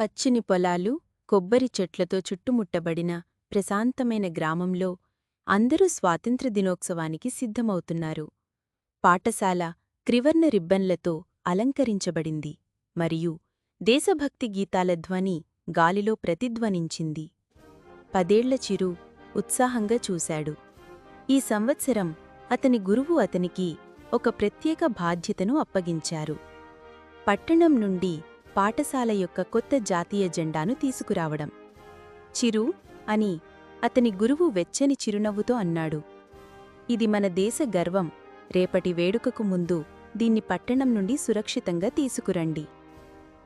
పచ్చిని పొలాలు కొబ్బరి చెట్లతో చుట్టుముట్టబడిన ప్రశాంతమైన గ్రామంలో అందరూ స్వాతంత్ర్య దినోత్సవానికి సిద్ధమవుతున్నారు. పాఠశాల త్రివర్ణ రిబ్బన్లతో అలంకరించబడింది మరియు దేశభక్తి గీతాల ధ్వని గాలిలో ప్రతిధ్వనించింది. పదేళ్ళ చిరు ఉత్సాహంగా చూశాడు. ఈ సంవత్సరం అతని గురువు అతనికి ఒక ప్రత్యేక బాధ్యతను అప్పగించారు. పట్టణం నుండి పాఠశాల యొక్క కొత్త జాతీయ జెండాను తీసుకురావడం. చిరు అని అతని గురువు వెచ్చని చిరునవ్వుతో అన్నాడు. ఇది మన దేశ గర్వం. రేపటి వేడుకకు ముందు దీన్ని పట్టణం నుండి సురక్షితంగా తీసుకురండి.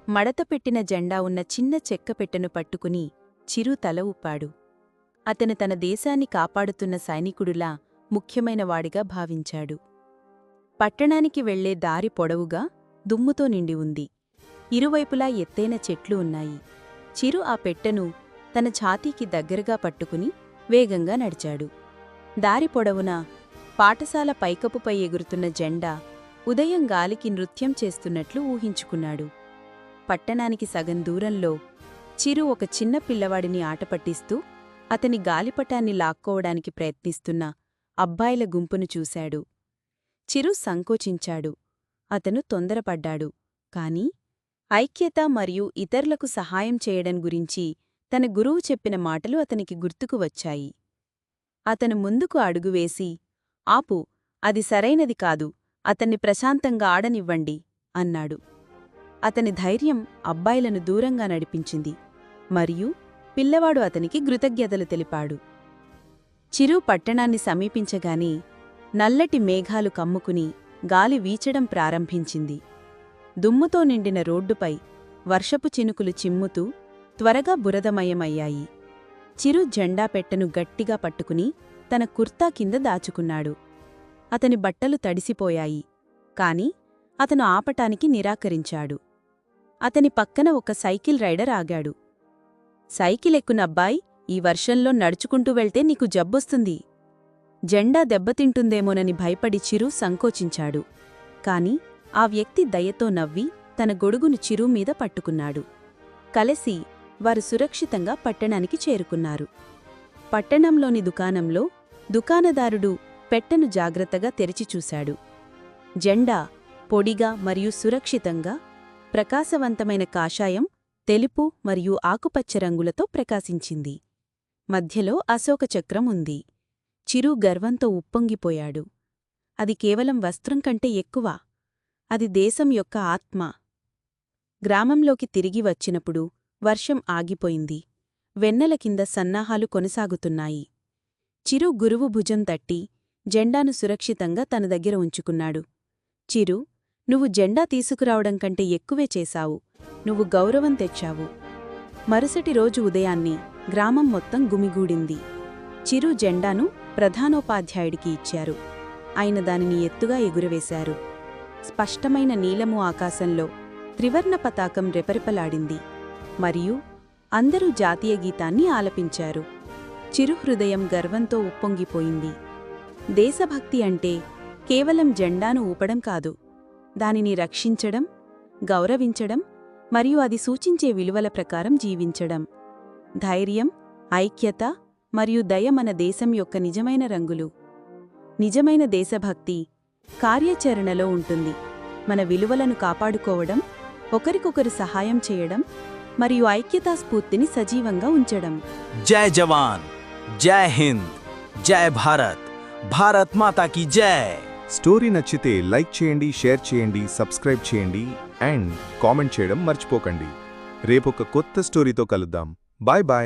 మడతపెట్టిన జెండా ఉన్న చిన్న చెక్కపెట్టెను పట్టుకుని చిరు తల ఊపాడు. అతను తన దేశాన్ని కాపాడుతున్న సైనికుడులా ముఖ్యమైనవాడిగా భావించాడు. పట్టణానికి వెళ్ళే దారి పొడవుగా దుమ్ముతో నిండి ఉంది. ఇరువైపులా ఎత్తైన చెట్లు ఉన్నాయి. చిరు ఆ పెట్టెను తన ఛాతీకి దగ్గరగా పట్టుకుని వేగంగా నడిచాడు. దారి పొడవునా పాఠశాల పైకప్పుపై ఎగురుతున్న జెండా ఉదయం గాలికి నృత్యం చేస్తున్నట్లు ఊహించుకున్నాడు. పట్టణానికి సగం దూరంలో చిరు ఒక చిన్న పిల్లవాడిని ఆటపట్టిస్తూ అతని గాలిపటాన్ని లాక్కోవడానికి ప్రయత్నిస్తున్న అబ్బాయిల గుంపును చూశాడు. చిరు సంకోచించాడు. అతను తొందరపడ్డాడు. కాని ఐక్యత మరియు ఇతరులకు సహాయం చేయడం గురించి తన గురువు చెప్పిన మాటలు అతనికి గుర్తుకు వచ్చాయి. అతను ముందుకు అడుగువేసి ఆపు అది సరైనది కాదు అతన్ని ప్రశాంతంగా ఆడనివ్వండి అన్నాడు. అతని ధైర్యం అబ్బాయిలను దూరంగా నడిపించింది మరియు పిల్లవాడు అతనికి కృతజ్ఞతలు తెలిపాడు. చిరు పట్టణాన్ని సమీపించగానే నల్లటి మేఘాలు కమ్ముకుని గాలి వీచడం ప్రారంభించింది. దుమ్ముతో నిండిన రోడ్డుపై వర్షపు చినుకులు చిమ్ముతూ త్వరగా బురదమయమయ్యాయి. చిరు జెండా పెట్టెను గట్టిగా పట్టుకుని తన కుర్తా కింద దాచుకున్నాడు. అతని బట్టలు తడిసిపోయాయి. కాని అతను ఆపటానికి నిరాకరించాడు. అతని పక్కన ఒక సైకిల్ రైడర్ ఆగాడు. సైకిల్ ఎక్కునబ్బాయ్ ఈ వర్షంలో నడుచుకుంటూ వెళ్తే నీకు జబ్బొస్తుంది. జెండా దెబ్బతింటుందేమోనని భయపడి చిరు సంకోచించాడు. కాని ఆ వ్యక్తి దయతో నవ్వి తన గొడుగును చిరు మీద పట్టుకున్నాడు. కలిసి వారు సురక్షితంగా పట్టణానికి చేరుకున్నారు. పట్టణంలోని దుకాణంలో దుకాణదారుడు పెట్టెను జాగ్రత్తగా తెరిచిచూశాడు జెండా పొడిగా మరియు సురక్షితంగా ప్రకాశవంతమైన కాషాయం తెలుపు మరియు ఆకుపచ్చ రంగులతో ప్రకాశించింది. మధ్యలో అశోక చక్రం ఉంది. చిరు గర్వంతో ఉప్పొంగిపోయాడు. అది కేవలం వస్త్రం కంటే ఎక్కువ. అది దేశం యొక్క ఆత్మ. గ్రామంలోకి తిరిగి వచ్చినప్పుడు వర్షం ఆగిపోయింది. వెన్నెల కింద సన్నాహాలు కొనసాగుతున్నాయి. చిరు గురువు భుజం తట్టి జెండాను సురక్షితంగా తన దగ్గర ఉంచుకున్నాడు. చిరు నువ్వు జెండా తీసుకురావడం కంటే ఎక్కువే చేశావు. నువ్వు గౌరవం తెచ్చావు. మరుసటి రోజు ఉదయాన్నే గ్రామం మొత్తం గుమిగూడింది. చిరు జెండాను ప్రధానోపాధ్యాయుడికి ఇచ్చారు. ఆయన దానిని ఎత్తుగా ఎగురవేశారు. స్పష్టమైన నీలము ఆకాశంలో త్రివర్ణ పతాకం రెపరెపలాడింది. మరియు అందరూ జాతీయ గీతాన్ని ఆలపించారు. చిరుహృదయం గర్వంతో ఉప్పొంగిపోయింది. దేశభక్తి అంటే కేవలం జెండాను ఊపడం కాదు. దానిని రక్షించడం గౌరవించడం మరియు అది సూచించే విలువల ప్రకారం జీవించడం. ధైర్యం ఐక్యత మరియు దయ మన దేశం యొక్క నిజమైన రంగులు. నిజమైన దేశభక్తి కార్యాచరణలో ఉంటుంది. మన విలువలను కాపాడుకోవడం ఒకరికొకరు సహాయం చేయడం మరియు ఐక్యతా స్ఫూర్తిని సజీవంగా ఉంచడం. జై జవాన్ జై హింద్ జై భారత్ భారత్ మాతాకి జై. స్టోరీ నచ్చితే లైక్ చేయండి షేర్ చేయండి సబ్స్క్రైబ్ చేయండి అండ్ కామెంట్ చేయడం మర్చిపోకండి. రేపొక కొత్త స్టోరీతో కలుద్దాం. Bye bye.